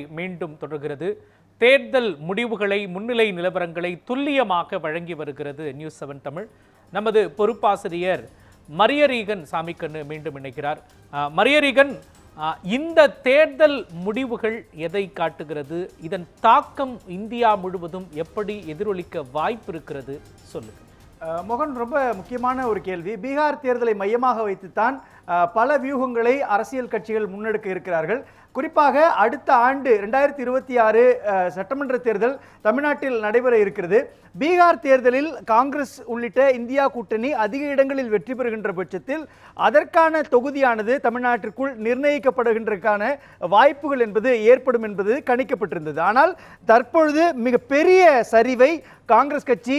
மீண்டும் தொடர்கிறது. தேர்தல் முடிவுகளை முன்னிலை நிலவரங்களை துல்லியமாக வழங்கி வருகிறது நியூஸ் செவன் தமிழ். நமது பொறுப்பாசிரியர் மரியரீகன் சாமிக்கண்ணு மீண்டும் இணைக்கிறார் மரியரீகன் இந்த தேர்தல் முடிவுகள் எதை காட்டுகிறது? இதன் தாக்கம் இந்தியா முழுவதும் எப்படி எதிரொலிக்க வாய்ப்பு இருக்கிறது? சொல்லு மோகன் ரொம்ப முக்கியமான ஒரு கேள்வி. பீகார் தேர்தலை மையமாக வைத்துத்தான் பல வியூகங்களை அரசியல் கட்சிகள் முன்னெடுக்க இருக்கிறார்கள். குறிப்பாக அடுத்த ஆண்டு ரெண்டாயிரத்தி இருபத்தி ஆறு சட்டமன்ற தேர்தல் தமிழ்நாட்டில் நடைபெற இருக்கிறது. பீகார் தேர்தலில் காங்கிரஸ் உள்ளிட்ட இந்தியா கூட்டணி அதிக இடங்களில் வெற்றி பெறுகின்ற பட்சத்தில் அதற்கான தொகுதியானது தமிழ்நாட்டிற்குள் நிர்ணயிக்கப்படுகின்றக்கான வாய்ப்புகள் என்பது ஏற்படும் என்பது கணிக்கப்பட்டிருந்தது. ஆனால் தற்பொழுது மிக பெரிய சரிவை காங்கிரஸ் கட்சி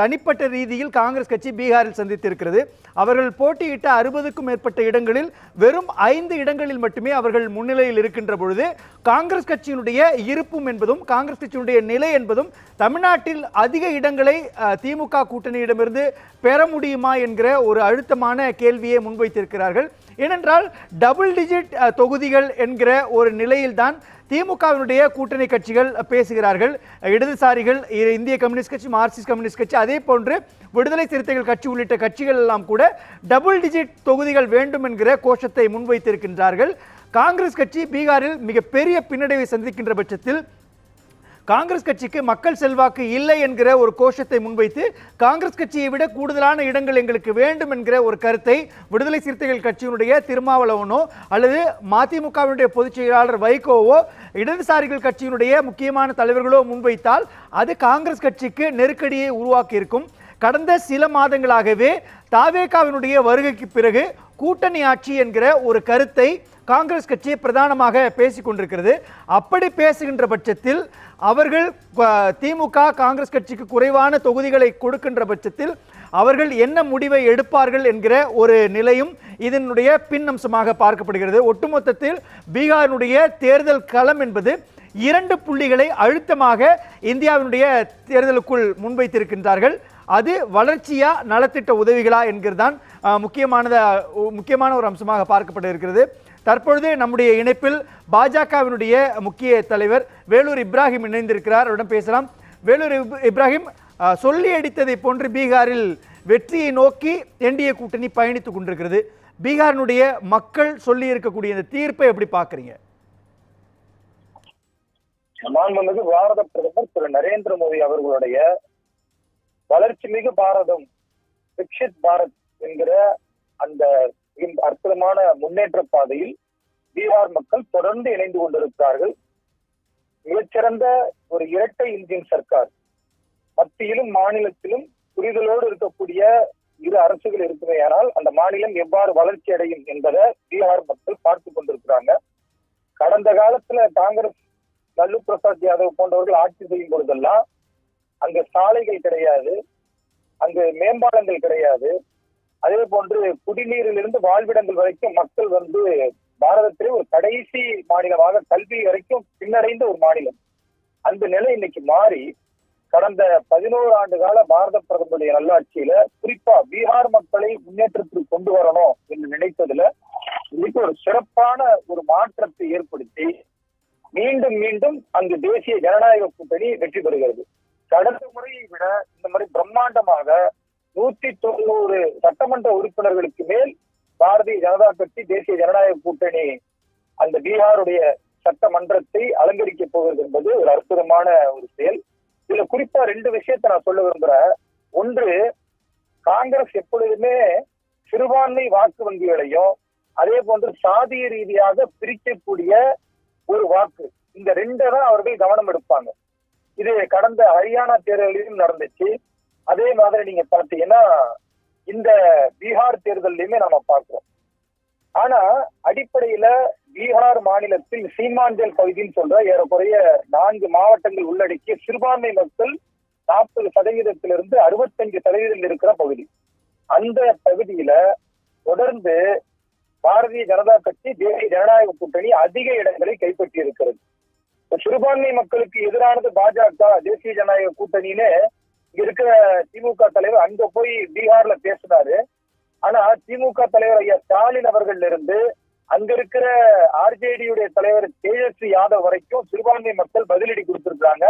தனிப்பட்ட ரீதியில் காங்கிரஸ் கட்சி பீகாரில் சந்தித்திருக்கிறது. அவர்கள் போட்டியிட்ட அறுபதுக்கும் மேற்பட்ட இடங்களில் வெறும் ஐந்து இடங்களில் மட்டுமே அவர்கள் முன்னிலையில் இருக்கின்ற பொழுது காங்கிரஸ் கட்சியினுடைய இருப்பும் என்பதும் காங்கிரஸ் கட்சியினுடைய நிலை என்பதும் தமிழ்நாட்டில் அதிக இடங்களை திமுக கூட்டணியிடமிருந்து பெற முடியுமா என்கிற ஒரு அழுத்தமான கேள்வியை முன்வைத்திருக்கிறார்கள். ஏனென்றால் டபுள் டிஜிட் தொகுதிகள் என்கிற ஒரு நிலையில்தான் திமுகவினுடைய கூட்டணி கட்சிகள் பேசுகிறார்கள். இடதுசாரிகள் இந்திய கம்யூனிஸ்ட் கட்சி மார்க்சிஸ்ட் கம்யூனிஸ்ட் கட்சி அதே போன்று விடுதலை சிறுத்தைகள் கட்சி உள்ளிட்ட கட்சிகள் எல்லாம் கூட டபுள் டிஜிட் தொகுதிகள் வேண்டும் என்கிற கோஷத்தை முன்வைத்திருக்கின்றார்கள். காங்கிரஸ் கட்சி பீகாரில் மிகப்பெரிய பின்னடைவை சந்திக்கின்ற பட்சத்தில் காங்கிரஸ் கட்சிக்கு மக்கள் செல்வாக்கு இல்லை என்கிற ஒரு கோஷத்தை முன்வைத்து காங்கிரஸ் கட்சியை விட கூடுதலான இடங்கள் எங்களுக்கு வேண்டும் என்கிற ஒரு கருத்தை விடுதலை சிறுத்தைகள் கட்சியினுடைய திருமாவளவனோ அல்லது மதிமுகவினுடைய பொதுச் செயலாளர் வைகோவோ இடதுசாரிகள் கட்சியினுடைய முக்கியமான தலைவர்களோ முன்வைத்தால் அது காங்கிரஸ் கட்சிக்கு நெருக்கடியை உருவாக்கியிருக்கும். கடந்த சில மாதங்களாகவே தாவேகாவினுடைய வருகைக்கு பிறகு கூட்டணி ஆட்சி என்கிற ஒரு கருத்தை காங்கிரஸ் கட்சி பிரதானமாக பேசிக் கொண்டிருக்கிறது. அப்படி பேசுகின்ற பட்சத்தில் அவர்கள் திமுக காங்கிரஸ் கட்சிக்கு குறைவான தொகுதிகளை கொடுக்கின்ற பட்சத்தில் அவர்கள் என்ன முடிவை எடுப்பார்கள் என்கிற ஒரு நிலையும் இதனுடைய பின் அம்சமாக பார்க்கப்படுகிறது. ஒட்டுமொத்தத்தில் பீகாரினுடைய தேர்தல் களம் என்பது இரண்டு புள்ளிகளை அழுத்தமாக இந்தியாவினுடைய தேர்தலுக்குள் முன்வைத்திருக்கின்றார்கள். அது வளர்ச்சியா நலத்திட்ட உதவிகளா என்கிறதான் தான் முக்கியமானத முக்கியமான ஒரு அம்சமாக பார்க்கப்பட்டு இருக்கிறது. தற்பொழுது நம்முடைய இணைப்பில் பாஜகவினுடைய முக்கிய தலைவர் வேலூர் இப்ராஹிம் இணைந்திருக்கிறார். அவரிடம் பேசலாம். வேலூர் இப்- இப்ராஹிம் சொல்லி அடித்ததை போன்று பீகாரில் வெற்றியை நோக்கி என்டிஏ கூட்டணி பயணித்துக் கொண்டிருக்கிறது. பீகாரினுடைய மக்கள் சொல்லி இருக்கக்கூடிய இந்த தீர்ப்பை எப்படி பார்க்கறீங்க? மாண்புமிகு பாரத பிரதமர் திரு நரேந்திர மோடி அவர்களுடைய வளர்ச்சி மிகு பாரதம் விக்ஷித் பாரத் என்கிற அந்த அற்புதமான முன்னேற்ற பாதையில் பீகார் மக்கள் தொடர்ந்து இணைந்து கொண்டிருக்கிறார்கள். மிகச்சிறந்த ஒரு இரட்டை இந்தியன் சர்க்கார். மத்தியிலும் மாநிலத்திலும் புரிதலோடு இருக்கக்கூடிய இரு அரசுகள் இருக்குமேயானால் அந்த மாநிலம் எவ்வாறு வளர்ச்சி அடையும் என்பதை பீகார் மக்கள் பார்த்து கொண்டிருக்கிறாங்க. கடந்த காலத்துல காங்கிரஸ் லல்லு பிரசாத் யாதவ் போன்றவர்கள் ஆட்சி செய்யும் பொழுதெல்லாம் அங்க சாலைகள் கிடையாது. அங்கு மேம்பாலங்கள் கிடையாது. அதே போன்று குடிநீரிலிருந்து வாழ்விடங்கள் வரைக்கும் மக்கள் வந்து பாரதத்திலே ஒரு கடைசி மாநிலமாக கல்வி வரைக்கும் பின்னடைந்த ஒரு மாநிலம். அந்த நிலை இன்னைக்கு மாறி கடந்த பதினோரு ஆண்டு கால பாரத பிரதமருடைய நல்லாட்சியில குறிப்பா பீகார் மக்களை முன்னேற்றத்திற்கு கொண்டு வரணும் என்று நினைத்ததுல இன்னைக்கு ஒரு சிறப்பான ஒரு மாற்றத்தை ஏற்படுத்தி மீண்டும் மீண்டும் அங்கு தேசிய ஜனநாயக கூட்டணி வெற்றி பெறுகிறது. கடந்த முறையை விட இந்த முறை பிரம்மாண்டமாக நூத்தி தொண்ணூறு சட்டமன்ற உறுப்பினர்களுக்கு மேல் பாரதிய ஜனதா கட்சி தேசிய ஜனநாயக கூட்டணி அந்த பீகாருடைய சட்டமன்றத்தை அலங்கரிக்க போகிறது என்பது ஒரு அற்புதமான ஒரு செயல். இதுல குறிப்பா ரெண்டு விஷயத்தை நான் சொல்ல விரும்புறேன். ஒன்று காங்கிரஸ் எப்பொழுதுமே சிறுபான்மை வாக்கு வங்கிகளையும் அதே போன்று சாதிய ரீதியாக பிரிக்கக்கூடிய ஒரு வாக்கு. இந்த ரெண்டை தான் அவர்கள் கவனம் எடுப்பாங்க. இது கடந்த ஹரியானா தேர்தலிலும் நடந்துச்சு. அதே மாதிரி நீங்க பார்த்தீங்கன்னா இந்த பீகார் தேர்தலையுமே நம்ம பார்க்கிறோம். ஆனா அடிப்படையில பீகார் மாநிலத்தில் சீமாஞ்சல் பகுதின்னு சொல்ற ஏறக்குறைய நான்கு மாவட்டங்கள் உள்ளடக்கிய சிறுபான்மை மக்கள் நாற்பது சதவீதத்திலிருந்து அறுபத்தஞ்சு சதவீதம் இருக்கிற பகுதி. அந்த பகுதியில தொடர்ந்து பாரதிய ஜனதா கட்சி தேசிய ஜனநாயக கூட்டணி அதிக இடங்களை கைப்பற்றி இருக்கிறது சிறுபான்மை மக்களுக்கு எதிரானது பாஜக தேசிய ஜனநாயக கூட்டணின்னு இருக்கிற திமுக தலைவர் அங்க போய் பீகார்ல பேசினாரு. ஆனா திமுக தலைவர் ஐயா ஸ்டாலின் அவர்கள் இருந்து அங்க இருக்கிற ஆர்ஜேடியுடைய தலைவர் தேஜஸ்வி யாதவ் வரைக்கும் சிறுபான்மை மக்கள் பதிலடி கொடுத்திருக்காங்க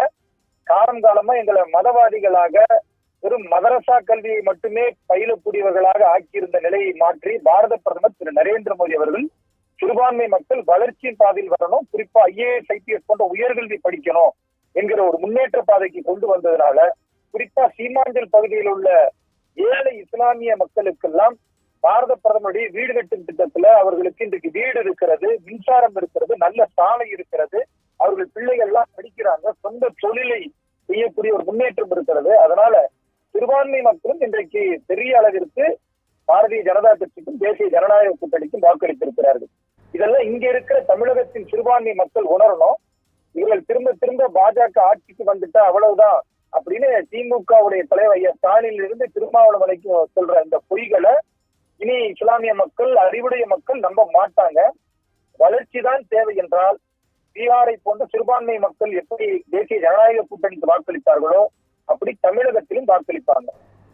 காலம் காலமா எங்களை மதவாதிகளாக வெறும் மதரசா கல்வியை மட்டுமே பயிலக்கூடியவர்களாக ஆக்கியிருந்த நிலையை மாற்றி பாரத பிரதமர் திரு நரேந்திர மோடி அவர்கள் சிறுபான்மை மக்கள் வளர்ச்சியின் பாதையில் வரணும். குறிப்பா ஐஏஎஸ் ஐபிஎஸ் போன்ற உயர்கல்வி படிக்கணும் என்கிற ஒரு முன்னேற்ற பாதைக்கு கொண்டு வந்ததுனால குறிப்பா சீமாஞ்சல் பகுதியில் உள்ள ஏழை இஸ்லாமிய மக்களுக்கெல்லாம் பாரத பிரதமருடைய வீடு கட்டும் திட்டத்துல அவர்களுக்கு இன்றைக்கு வீடு இருக்கிறது மின்சாரம் இருக்கிறது நல்ல சாலை இருக்கிறது. அவர்கள் பிள்ளைகள் எல்லாம் படிக்கிறாங்க சொந்த தொழிலை செய்யக்கூடிய ஒரு முன்னேற்றம் இருக்கிறது. அதனால சிறுபான்மை மக்களும் இன்றைக்கு பெரிய அளவிற்கு பாரதிய ஜனதா கட்சிக்கும் தேசிய ஜனநாயக கூட்டணிக்கும் வாக்களித்திருக்கிறார்கள். இதெல்லாம் இங்க இருக்கிற தமிழகத்தின் சிறுபான்மை மக்கள் உணரணும். இவர்கள் திரும்ப திரும்ப பாஜக ஆட்சிக்கு வந்துட்டா அவ்வளவுதான் அப்படின்னு திமுகவுடைய தலைவர் ஐயா ஸ்டாலினில் இருந்து திருமாவளம் வரைக்கும் சொல்ற இந்த பொய்களை இனி இஸ்லாமிய மக்கள் அறிவுடைய மக்கள் நம்ப மாட்டாங்க. வளர்ச்சி தான் தேவை என்றால் பீகாரை போன்ற சிறுபான்மை மக்கள் எப்படி தேசிய ஜனநாயக கூட்டணிக்கு வாக்களித்தார்களோ அப்படி தமிழகத்திலும் வாக்களிப்பாங்க.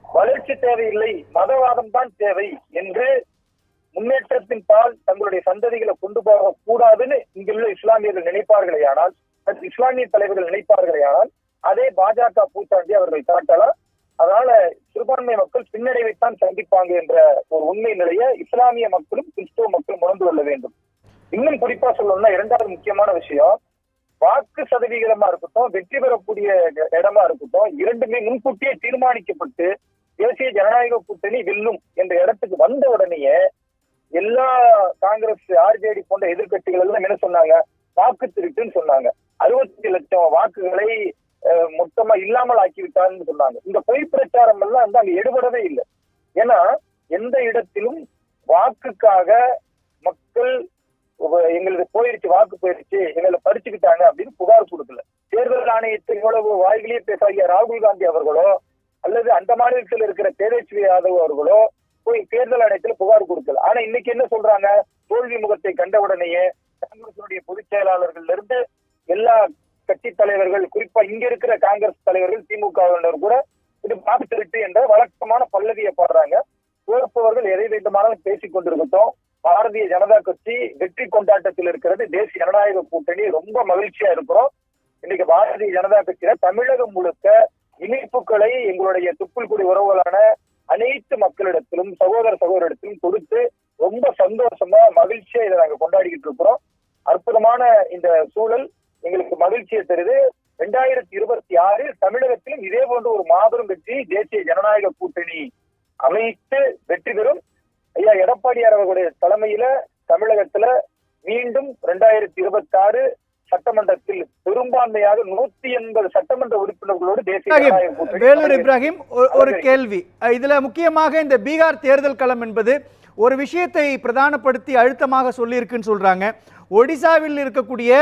வளர்ச்சி தேவையில்லை மதவாதம் தான் தேவை என்று முன்னேற்றத்தின் பால் தங்களுடைய சந்ததிகளை கொண்டு போக கூடாதுன்னு இங்குள்ள இஸ்லாமியர்கள் நினைப்பார்களே ஆனால் இஸ்லாமிய தலைவர்கள் நினைப்பார்களே ஆனால் அதே பாஜக பூச்சாண்டி அவர்கள் காட்டலாம். அதனால சிறுபான்மை மக்கள் பின்னடைவைத்தான் சந்திப்பாங்க என்ற ஒரு உண்மை நிலையை இஸ்லாமிய மக்களும் கிறிஸ்துவ மக்களும் உணர்ந்து கொள்ள வேண்டும். இன்னும் குறிப்பா சொல்லணும்னா இரண்டாவது முக்கியமான விஷயம் வாக்கு சதவிகிதமா இருக்கட்டும் வெற்றி பெறக்கூடிய இடமா இருக்கட்டும் இரண்டுமே முன்கூட்டியே தீர்மானிக்கப்பட்டு தேசிய ஜனநாயக கூட்டணி வெல்லும் என்ற இடத்துக்கு வந்த உடனேயே எல்லா காங்கிரஸ் ஆர்ஜேடி போன்ற எதிர்கட்சிகள் எல்லாம் என்ன சொன்னாங்க? வாக்கு திருட்டுன்னு சொன்னாங்க. அறுபத்தி லட்சம் வாக்குகளை அஹ், மொத்தமா இல்லாமல் ஆக்கிவிட்டார்னு சொன்னாங்க. இந்த பொய் பிரச்சாரம் எல்லாம் வந்து அங்க எடுபடவே இல்லை. ஏன்னா எந்த இடத்திலும் வாக்குக்காக மக்கள் எங்களுக்கு போயிருச்சு வாக்கு போயிருச்சு எங்களை பறிச்சுக்கிட்டாங்க அப்படின்னு புகார் கொடுக்கல. தேர்தல் ஆணையத்தை இவ்வளவு வாய்களே பேசாகிய ராகுல் காந்தி அவர்களோ அல்லது அந்த மாநிலத்தில் இருக்கிற தேஜஸ்வி யாதவ் அவர்களோ போய் தேர்தல் ஆணையத்தில் புகார் கொடுக்கல. ஆனா இன்னைக்கு என்ன சொல்றாங்க? தோல்வி முகத்தை கண்ட உடனேயே காங்கிரசினுடைய பொதுச் செயலாளர்கள்ல இருந்து எல்லா கட்சி தலைவர்கள் குறிப்பா இங்க இருக்கிற காங்கிரஸ் தலைவர்கள் திமுகவினர் கூட இது வாக்கு திருட்டு என்ற வழக்கமான பல்லவியை பாடுறாங்க. தோற்பவர்கள் எதை வேண்டுமானாலும் பேசிக் கொண்டிருக்கட்டும். பாரதிய ஜனதா கட்சி வெற்றி கொண்டாட்டத்தில் இருக்கிறது. தேசிய ஜனநாயக கூட்டணி ரொம்ப மகிழ்ச்சியா இருக்கிறோம். இன்னைக்கு பாரதிய ஜனதா கட்சியில தமிழகம் முழுக்க இணைப்புகளை எங்களுடைய துப்புள் குடி உறவுகளான அனைத்து மக்களிடத்திலும் சகோதர சகோதரிடத்திலும் கொடுத்து ரொம்ப சந்தோஷமா மகிழ்ச்சியா இதை நாங்க கொண்டாடிக்கிட்டு இருக்கிறோம். அற்புதமான இந்த சூழல் எங்களுக்கு மகிழ்ச்சியை தருது. ரெண்டாயிரத்தி இருபத்தி ஆறில் தமிழகத்திலும் இதே போன்ற ஒரு மாபெரும் வெற்றி தேசிய ஜனநாயக கூட்டணி அமைத்து வெற்றி பெறும். ஐயா எடப்பாடியார் அவர்களுடைய தலைமையில தமிழகத்துல மீண்டும் ரெண்டாயிரத்தி இருபத்தி ஆறு சட்டமன்றத்தில் பெரும்பான்மையாக நூத்தி எண்பது சட்டமன்ற உறுப்பினர்களோடு தேசிய வேலூர் இப்ராஹிம் ஒரு- கேள்வி. இதுல முக்கியமாக இந்த பீகார் தேர்தல் களம் என்பது ஒரு விஷயத்தை பிரதானப்படுத்தி அழுத்தமாக சொல்லியிருக்குன்னு சொல்றாங்க. ஒடிசாவில் இருக்கக்கூடிய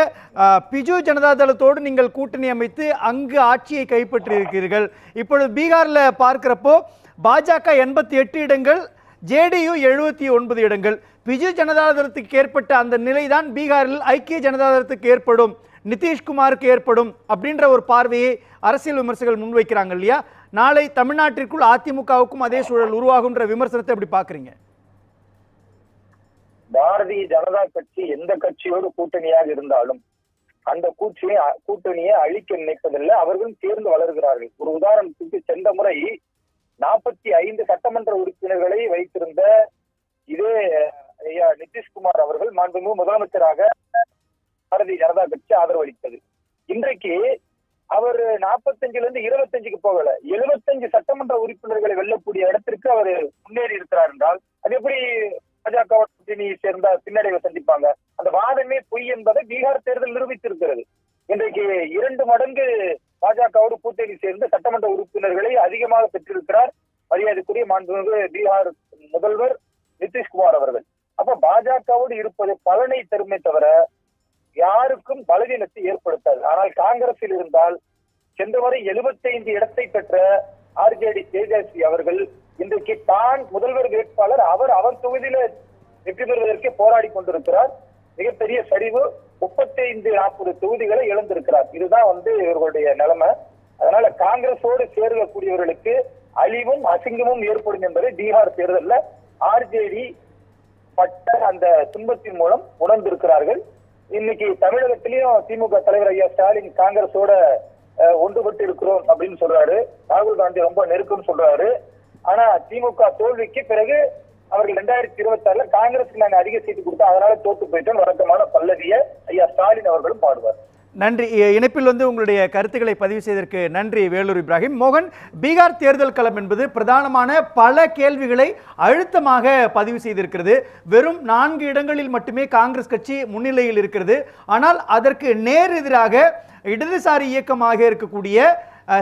பிஜு ஜனதா தளத்தோடு நீங்கள் கூட்டணி அமைத்து அங்கு ஆட்சியை கைப்பற்றியிருக்கிறீர்கள். இப்பொழுது பீகார்ல பார்க்கிறப்போ பாஜக எண்பத்தி எட்டு இடங்கள் ஜேடியு எழுபத்தி ஒன்பது இடங்கள். பிஜு ஜனதாதளத்துக்கு ஏற்பட்ட அந்த நிலைதான் பீகாரில் ஐக்கிய ஜனதாதளத்துக்கு ஏற்படும் நிதிஷ்குமாருக்கு ஏற்படும் அப்படின்ற ஒரு பார்வையை அரசியல் விமர்சகர்கள் முன்வைக்கிறாங்க இல்லையா? நாளை தமிழ்நாட்டிற்குள் அதிமுகவுக்கும் அதே சூழல் உருவாகுன்ற விமர்சனத்தை எப்படி பார்க்குறீங்க? பாரதிய ஜனதா கட்சி எந்த கட்சியோடு கூட்டணியாக இருந்தாலும் அந்த கூட்டணியை கூட்டணியை அழிக்க நினைப்பதில்லை. அவர்களும் சேர்ந்து வளர்கிறார்கள். ஒரு உதாரணத்துக்கு சென்ற முறை நாற்பத்தி ஐந்து சட்டமன்ற உறுப்பினர்களை வைத்திருந்த இதே நிதிஷ்குமார் அவர்கள் மாண்புமிகு முதலமைச்சராக பாரதிய ஜனதா கட்சி ஆதரவளித்தது. இன்றைக்கு அவர் நாற்பத்தஞ்சுல இருந்து இருபத்தஞ்சுக்கு போகல. எழுபத்தஞ்சு சட்டமன்ற உறுப்பினர்களை வெல்லக்கூடிய இடத்திற்கு அவர் முன்னேறி இருக்கிறார் என்றால் அது எப்படி பாஜக கூட்டணியை சேர்ந்த பின்னடைவை சந்திப்பாங்க? அந்த வாதமே பொய் என்பதை பீகார் தேர்தல் நிரூபித்திருக்கிறது. இன்றைக்கு இரண்டு மடங்கு பாஜகவோடு கூட்டணி சேர்ந்து சட்டமன்ற உறுப்பினர்களை அதிகமாக பெற்றிருக்கிறார். மரியாதைக்குரிய மாண்புமிகு பீகார் முதல்வர் நிதிஷ்குமார் அவர்கள். அப்ப பாஜகவோடு இருப்பது பலனை தருமே தவிர யாருக்கும் பலவீனத்தை ஏற்படுத்தாது. ஆனால் காங்கிரஸில் இருந்தால் சென்ற வரை 75 இடத்தை பெற்ற ஆர்ஜேடி தேஜஸ்வி அவர்கள் இன்றைக்கு தான் முதல்வர் வேட்பாளர். அவர் அவர் தொகுதியில வெற்றி பெறுவதற்கே போராடி கொண்டிருக்கிறார். மிகப்பெரிய சரிவு முப்பத்தைந்து நாற்பது தொகுதிகளை இழந்திருக்கிறார். இதுதான் வந்து இவர்களுடைய நிலைமை. அதனால காங்கிரஸோடு சேரக்கூடியவர்களுக்கு அழிவும் அசிங்கமும் ஏற்படும் என்பதை பீகார் தேர்தலில் ஆர்ஜேடி பட்ட அந்த துன்பத்தின் மூலம் உணர்ந்திருக்கிறார்கள். இன்னைக்கு தமிழகத்திலையும் திமுக தலைவர் ஐயா ஸ்டாலின் காங்கிரஸோட ஒன்றுபட்டு இருக்கிறோம் அப்படின்னு சொல்றாரு. ராகுல் காந்தி ரொம்ப நெருக்கம் சொல்றாரு. ஆனா திமுக தோல்விக்கு பிறகு அவர்கள் ரெண்டாயிரத்தி இருபத்தி ஆறுல காங்கிரஸ்க்கு நாங்க அதிக சீட்டு கொடுத்தோம் அதனால தோத்து போயிட்டோம் வழக்கமான பல்லவிய ஐயா ஸ்டாலின் அவர்களும் பாடுவார். நன்றி. இணைப்பில் வந்து உங்களுடைய கருத்துக்களை பதிவு செய்ததற்கு நன்றி வேலூர் இப்ராஹிம். மோகன் பீகார் தேர்தல் களம் என்பது பிரதானமான பல கேள்விகளை அழுத்தமாக பதிவு செய்திருக்கிறது. வெறும் நான்கு இடங்களில் மட்டுமே காங்கிரஸ் கட்சி முன்னிலையில் இருக்கிறது. ஆனால் அதற்கு நேர் எதிராக இடதுசாரி இயக்கமாக இருக்கக்கூடிய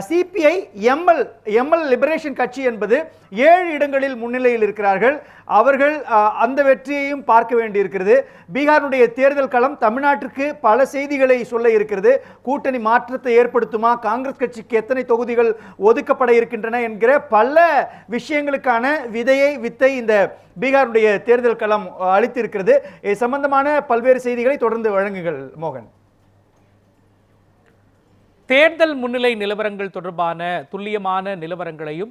சிபிஐ எம்எல் எம்எல் லிபரேஷன் கட்சி என்பது ஏழு இடங்களில் முன்னிலையில் இருக்கிறார்கள். அவர்கள் அந்த வெற்றியையும் பார்க்க வேண்டியிருக்கிறது. பீகாருடைய தேர்தல் களம் தமிழ்நாட்டிற்கு பல செய்திகளை சொல்ல இருக்கிறது. கூட்டணி மாற்றத்தை ஏற்படுத்துமா? காங்கிரஸ் கட்சிக்கு எத்தனை தொகுதிகள் ஒதுக்கப்பட இருக்கின்றன என்கிற பல விஷயங்களுக்கான விதையை வித்தை இந்த பீகாருடைய தேர்தல் களம் அளித்திருக்கிறது. இது சம்பந்தமான பல்வேறு செய்திகளை தொடர்ந்து வழங்குங்கள் மோகன். தேர்தல் முன்னிலை நிலவரங்கள் தொடர்பான துல்லியமான நிலவரங்களையும்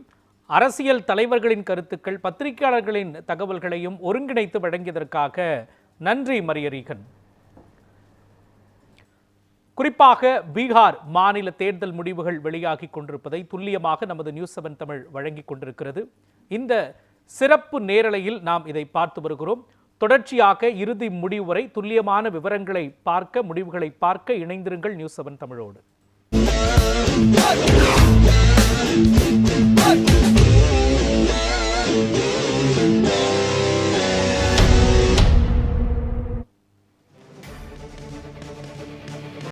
அரசியல் தலைவர்களின் கருத்துக்கள் பத்திரிகையாளர்களின் தகவல்களையும் ஒருங்கிணைத்து வழங்கியதற்காக நன்றி மரியரீகன். குறிப்பாக பீகார் மாநில தேர்தல் முடிவுகள் வெளியாகி கொண்டிருப்பதை துல்லியமாக நமது நியூஸ் செவன் தமிழ் வழங்கிக் கொண்டிருக்கிறது. இந்த சிறப்பு நேரலையில் நாம் இதை பார்த்து வருகிறோம். தொடர்ச்சியாக இறுதி முடிவு வரை துல்லியமான விவரங்களை பார்க்க முடிவுகளை பார்க்க இணைந்திருங்கள் நியூஸ் செவன் தமிழோடு. What?